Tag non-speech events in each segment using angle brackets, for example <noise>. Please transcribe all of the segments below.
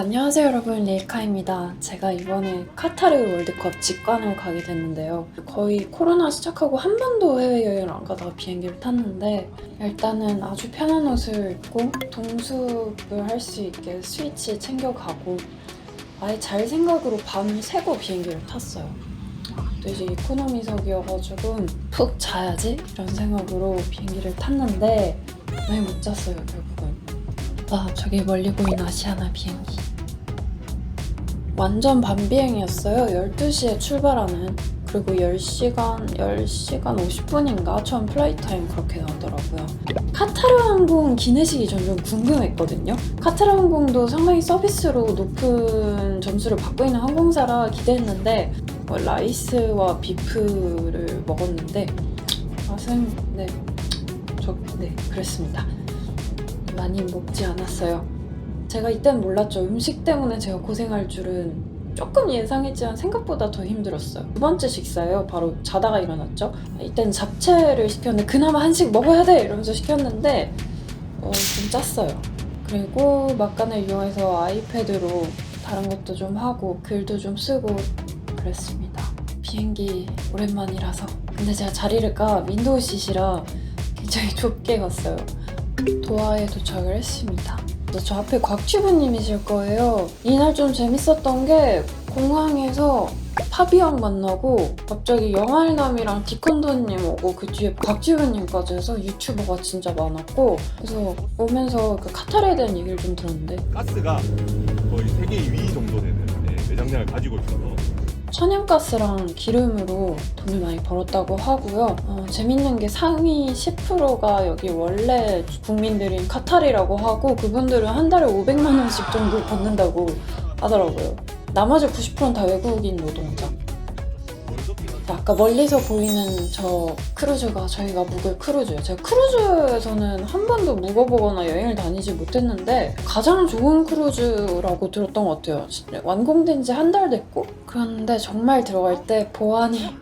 안녕하세요 여러분 릴카입니다. 제가 이번에 카타르 월드컵 직관을 가게 됐는데요. 거의 코로나 시작하고 한 번도 해외여행을 안 가다가 비행기를 탔는데 일단은 아주 편한 옷을 입고 동숲을 할 수 있게 스위치 챙겨가고 아예 잘 생각으로 밤을 새고 비행기를 탔어요. 또 이제 이코노미석이어가지고 푹 자야지 이런 생각으로 비행기를 탔는데 많이 못 잤어요 결국은. 아 저기 멀리 보이는 아시아나 비행기 완전 밤 비행이었어요. 12시에 출발하는. 그리고 10시간 10시간 50분인가? 처음 플라이트 타임 그렇게 나오더라고요. 카타르 항공 기내식이 전좀 궁금했거든요. 카타르 항공도 상당히 서비스로 높은 점수를 받고 있는 항공사라 기대했는데 뭐 라이스와 비프를 먹었는데 맛은 네, 저, 네 그랬습니다. 많이 먹지 않았어요. 제가 이땐 몰랐죠. 음식 때문에 제가 고생할 줄은 조금 예상했지만 생각보다 더 힘들었어요. 두 번째 식사예요. 바로 자다가 일어났죠. 이땐 잡채를 시켰는데 그나마 한식 먹어야 돼 이러면서 시켰는데 어, 좀 짰어요. 그리고 막간을 이용해서 아이패드로 다른 것도 좀 하고 글도 좀 쓰고 그랬습니다. 비행기 오랜만이라서 근데 제가 자리를 까 윈도우 시시라 굉장히 좁게 갔어요. 도하에 도착을 했습니다. 근데 저 앞에 곽튜브님이실 거예요. 이날 좀 재밌었던 게 공항에서 파비앙 만나고 갑자기 영알남이랑 디컨더님 오고 그 뒤에 곽튜브님까지 해서 유튜버가 진짜 많았고 그래서 오면서 그 카타르에 대한 얘기를 좀 들었는데 가스가 거의 세계 2위 정도 되는 네, 매장량을 가지고 있어서 천연가스랑 기름으로 돈을 많이 벌었다고 하고요. 어, 재밌는 게 상위 10%가 여기 원래 국민들인 카타르라고 하고 그분들은 한 달에 500만 원씩 정도 받는다고 하더라고요. 나머지 90%는 다 외국인 노동자. 아까 멀리서 보이는 저 크루즈가 저희가 묵을 크루즈예요. 제가 크루즈에서는 한 번도 묵어보거나 여행을 다니지 못했는데 가장 좋은 크루즈라고 들었던 것 같아요. 완공된 지 한 달 됐고 그런데 정말 들어갈 때 보안이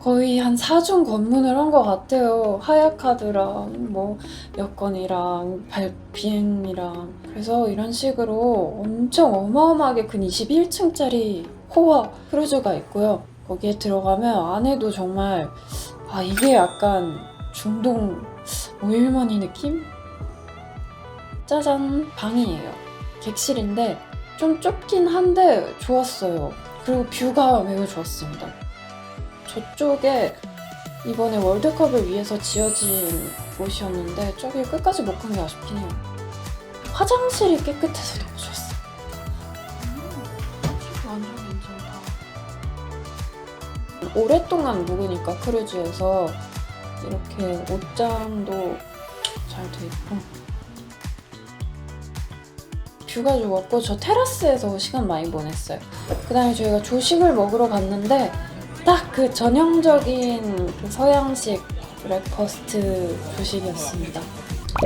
거의 한 4중 검문을 한 것 같아요. 하야카드랑 뭐 여권이랑 발 비행이랑 그래서 이런 식으로 엄청 어마어마하게 큰 21층짜리 호화 크루즈가 있고요. 거기에 들어가면 안에도 정말 아 이게 약간 중동 오일머니 느낌? 짜잔 방이에요. 객실인데 좀 좁긴 한데 좋았어요. 그리고 뷰가 매우 좋았습니다. 저쪽에 이번에 월드컵을 위해서 지어진 곳이었는데 저기 끝까지 못 간 게 아쉽긴 해요. 화장실이 깨끗해서 오랫동안 묵으니까 크루즈에서 이렇게 옷장도 잘 돼 있고 뷰가 좋았고 저 테라스에서 시간 많이 보냈어요. 그 다음에 저희가 조식을 먹으러 갔는데 딱 그 전형적인 그 서양식 브렉퍼스트 조식이었습니다.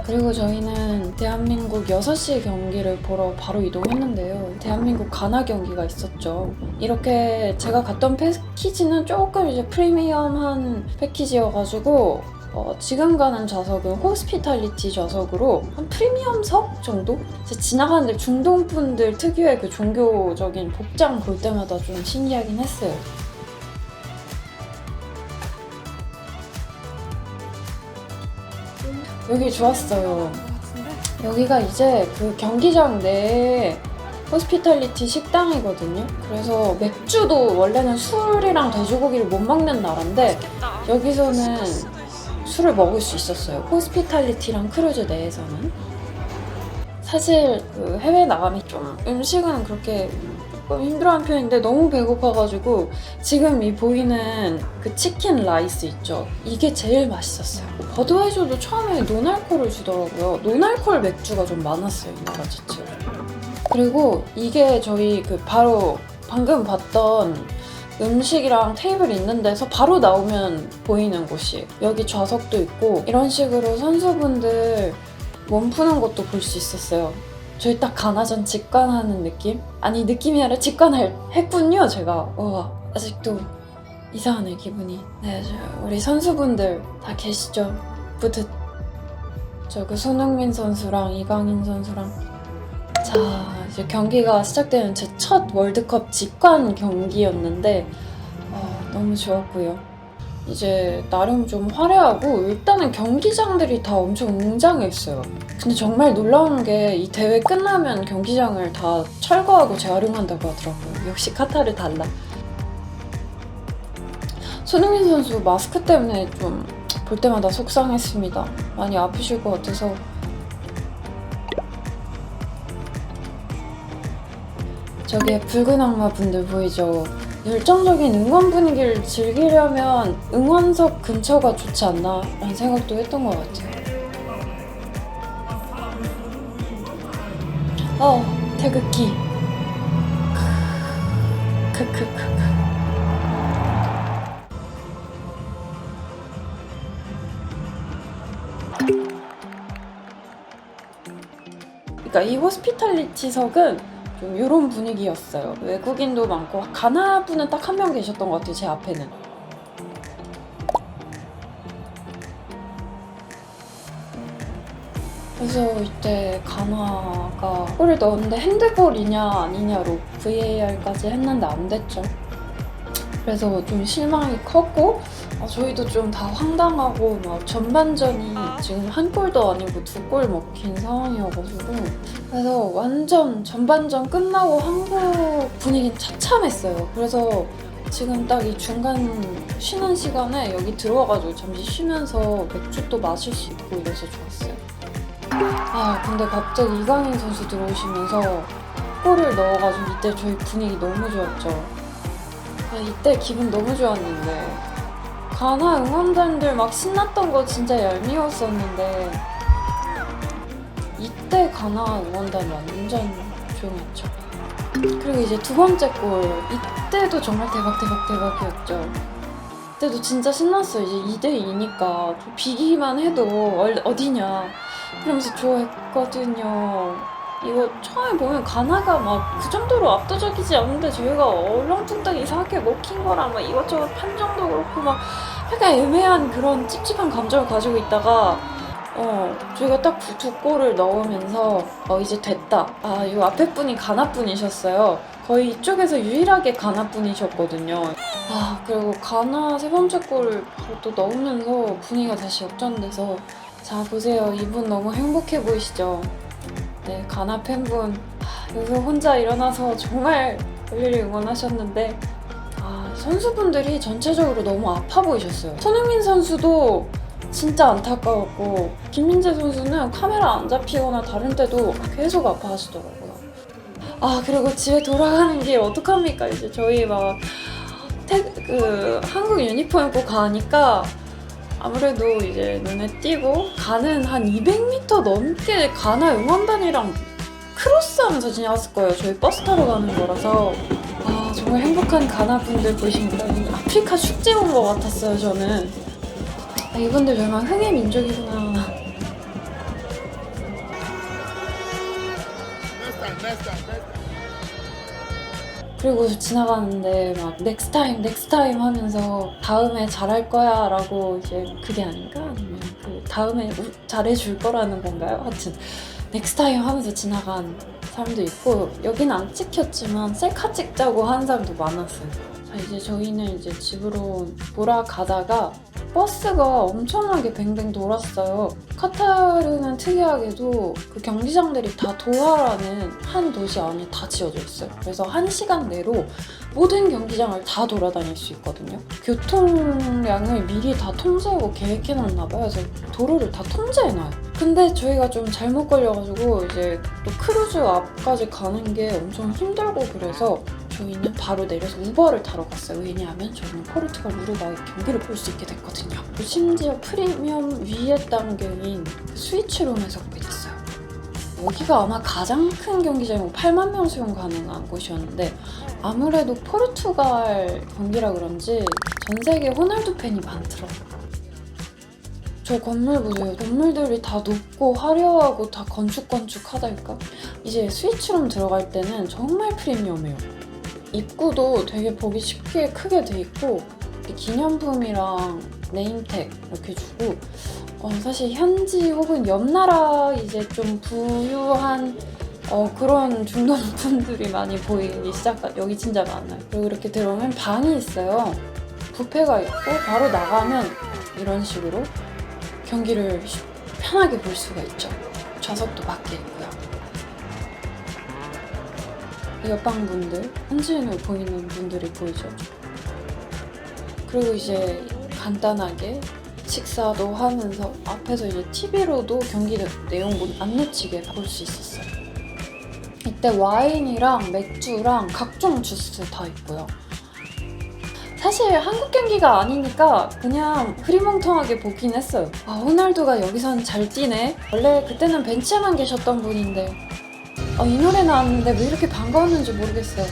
그리고 저희는 대한민국 6시 경기를 보러 바로 이동했는데요. 대한민국 가나 경기가 있었죠. 이렇게 제가 갔던 패키지는 조금 이제 프리미엄한 패키지여가지고 어, 지금 가는 좌석은 호스피탈리티 좌석으로 한 프리미엄석 정도? 지나가는데 중동 분들 특유의 그 종교적인 복장 볼 때마다 좀 신기하긴 했어요. 여기 좋았어요. 여기가 이제 그 경기장 내에 호스피탈리티 식당이거든요. 그래서 맥주도 원래는 술이랑 돼지고기를 못 먹는 나라인데 여기서는 술을 먹을 수 있었어요. 호스피탈리티랑 크루즈 내에서는. 사실 그 해외 나가면 좀 음식은 그렇게 조금 힘들어하는 편인데 너무 배고파가지고 지금 이 보이는 그 치킨 라이스 있죠. 이게 제일 맛있었어요. 버드와이저도 처음에 노날콜을 주더라고요. 노날콜 맥주가 좀 많았어요, 이 나라 자체로. 그리고 이게 저희 그 바로 방금 봤던 음식이랑 테이블 있는 데서 바로 나오면 보이는 곳이에요. 여기 좌석도 있고 이런 식으로 선수분들 몸 푸는 것도 볼 수 있었어요. 저희 딱 가나전 직관하는 느낌? 아니 느낌이 아니라 직관을 했군요 제가. 와 아직도 이상하네 기분이. 네, 저 우리 선수분들 다 계시죠? 부듯. 저 그 손흥민 선수랑 이강인 선수랑 자, 이제 경기가 시작되는 제 첫 월드컵 직관 경기였는데 어, 너무 좋았고요. 이제 나름 좀 화려하고 일단은 경기장들이 다 엄청 웅장했어요. 근데 정말 놀라운 게 이 대회 끝나면 경기장을 다 철거하고 재활용한다고 하더라고요. 역시 카타르 달라. 손흥민 선수 마스크 때문에 좀 볼 때마다 속상했습니다. 많이 아프실 것 같아서 저기에 붉은 악마 분들 보이죠? 열정적인 응원 분위기를 즐기려면 응원석 근처가 좋지 않나 라는 생각도 했던 것 같아요. 어, 태극기. 크크크크. 그러니까 이 호스피탈리티석은 좀 이런 분위기였어요. 외국인도 많고 가나 분은 딱 한 명 계셨던 것 같아요. 제 앞에는. 그래서 이때 가나가 골을 넣었는데 핸드볼이냐 아니냐로 VAR까지 했는데 안 됐죠. 그래서 좀 실망이 컸고 어, 저희도 좀 다 황당하고 막 전반전이 지금 한 골도 아니고 두 골 먹힌 상황이어가지고 그래서 완전 전반전 끝나고 한국 분위기는 처참했어요. 그래서 지금 딱 이 중간 쉬는 시간에 여기 들어와가지고 잠시 쉬면서 맥주도 마실 수 있고 이래서 좋았어요. 아 근데 갑자기 이강인 선수 들어오시면서 골을 넣어가지고 이때 저희 분위기 너무 좋았죠. 아, 이때 기분 너무 좋았는데 가나 응원단들 막 신났던 거 진짜 얄미웠었는데 이때 가나 응원단 완전 조용했죠. 그리고 이제 두 번째 골 이때도 정말 대박 대박 대박이었죠. 이때도 진짜 신났어요. 이제 2대 2니까 비기만 해도 얼- 어디냐 그러면서 좋아했거든요. 이거 처음에 보면 가나가 막 그 정도로 압도적이지 않은데 저희가 얼렁뚱땅 이상하게 먹힌 거랑 막 이것저것 판정도 그렇고 막 약간 애매한 그런 찝찝한 감정을 가지고 있다가 어 저희가 딱 두 골을 넣으면서 어 이제 됐다. 아 이 앞에 분이 가나 분이셨어요. 거의 이쪽에서 유일하게 가나 분이셨거든요. 아 그리고 가나 세 번째 골을 또 넣으면서 분위기가 다시 역전돼서 자 보세요. 이분 너무 행복해 보이시죠 네 가나 팬분 아, 여기서 혼자 일어나서 정말 열렬히 응원하셨는데 아, 선수분들이 전체적으로 너무 아파 보이셨어요. 손흥민 선수도 진짜 안타까웠고 김민재 선수는 카메라 안 잡히거나 다른 때도 계속 아파하시더라고요. 아 그리고 집에 돌아가는 길 어떡합니까? 이제 저희 막 태, 그 한국 유니폼 입고 가니까 아무래도 이제 눈에 띄고 가는 한 200m 넘게 가나 응원단이랑 크로스하면서 지나갔을 거예요. 저희 버스 타러 가는 거라서 아 정말 행복한 가나 분들 보십니다. 아프리카 축제 온 것 같았어요. 저는 아, 이분들 정말 흥의 민족이구나. 그리고 지나가는데 막 넥스트 타임 넥스트 타임 하면서 다음에 잘할 거야 라고 이제 그게 아닌가 아니면 그 다음에 우- 잘해줄 거라는 건가요? 하여튼 넥스트 타임 하면서 지나간 사람도 있고 여긴 안 찍혔지만 셀카 찍자고 하는 사람도 많았어요. 자 이제 저희는 이제 집으로 돌아가다가 버스가 엄청나게 뱅뱅 돌았어요. 카타르는 특이하게도 그 경기장들이 다 도하라는 한 도시 안에 다 지어져 있어요. 그래서 한 시간 내로 모든 경기장을 다 돌아다닐 수 있거든요. 교통량을 미리 다 통제하고 계획해놨나 봐요. 그래서 도로를 다 통제해놔요. 근데 저희가 좀 잘못 걸려가지고 이제 또 크루즈 앞까지 가는 게 엄청 힘들고 그래서 저희는 바로 내려서 우버를 타러 갔어요. 왜냐하면 저희는 포르투갈 우루과이 경기를 볼 수 있게 됐거든요. 심지어 프리미엄 위에 단계인 그 스위치룸에서 보게 됐어요. 여기가 아마 가장 큰 경기장이고 8만 명 수용 가능한 곳이었는데 아무래도 포르투갈 경기라 그런지 전 세계 호날두 팬이 많더라고요. 저 건물 보세요. 건물들이 다 높고 화려하고 다 건축건축하달까? 이제 스위치룸 들어갈 때는 정말 프리미엄해요. 입구도 되게 보기 쉽게 크게 돼 있고 기념품이랑 네임택 이렇게 주고 어, 사실 현지 혹은 옆 나라 이제 좀 부유한 어, 그런 중동 분들이 <laughs> 많이 보이기 시작하 여기 진짜 많아요. 그리고 이렇게 들어오면 방이 있어요. 뷔페가 있고 바로 나가면 이런 식으로 경기를 쉬- 편하게 볼 수가 있죠. 좌석도 밖에 있고 요. 옆방 분들, 현지인으로 보이는 분들이 보이죠. 그리고 이제 간단하게 식사도 하면서 앞에서 이제 TV로도 경기 내용 못- 안 놓치게 볼 수 있었어요. 이때 와인이랑 맥주랑 각종 주스 다 있고요. 사실 한국 경기가 아니니까 그냥 흐리멍텅하게 보긴 했어요. 아, 호날두가 여기선 잘 뛰네. 원래 그때는 벤치에만 계셨던 분인데 아, 이 노래 나왔는데 왜 이렇게 반가웠는지 모르겠어요.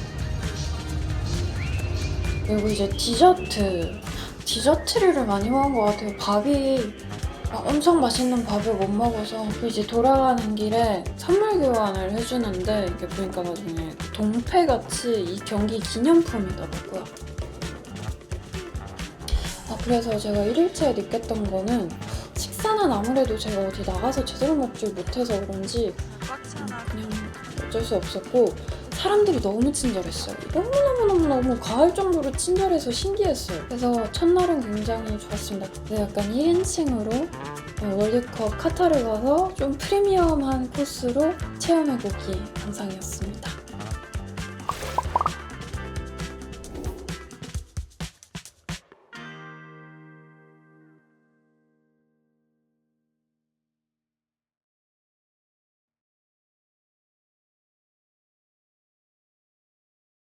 그리고 이제 디저트. 디저트류를 많이 먹은 것 같아요. 밥이 아, 엄청 맛있는 밥을 못 먹어서 그 이제 돌아가는 길에 선물 교환을 해주는데 이게 보니까 나중에 동패같이 이 경기 기념품이더라고요. 아, 그래서 제가 1일차에 느꼈던 거는 식사는 아무래도 제가 어디 나가서 제대로 먹질 못해서 그런지 그냥 어쩔 수 없었고 사람들이 너무 친절했어요. 너무너무너무너무 과할 정도로 친절해서 신기했어요. 그래서 첫날은 굉장히 좋았습니다. 약간 1인칭으로 월드컵 카타르 가서 좀 프리미엄한 코스로 체험해보기 영상이었습니다.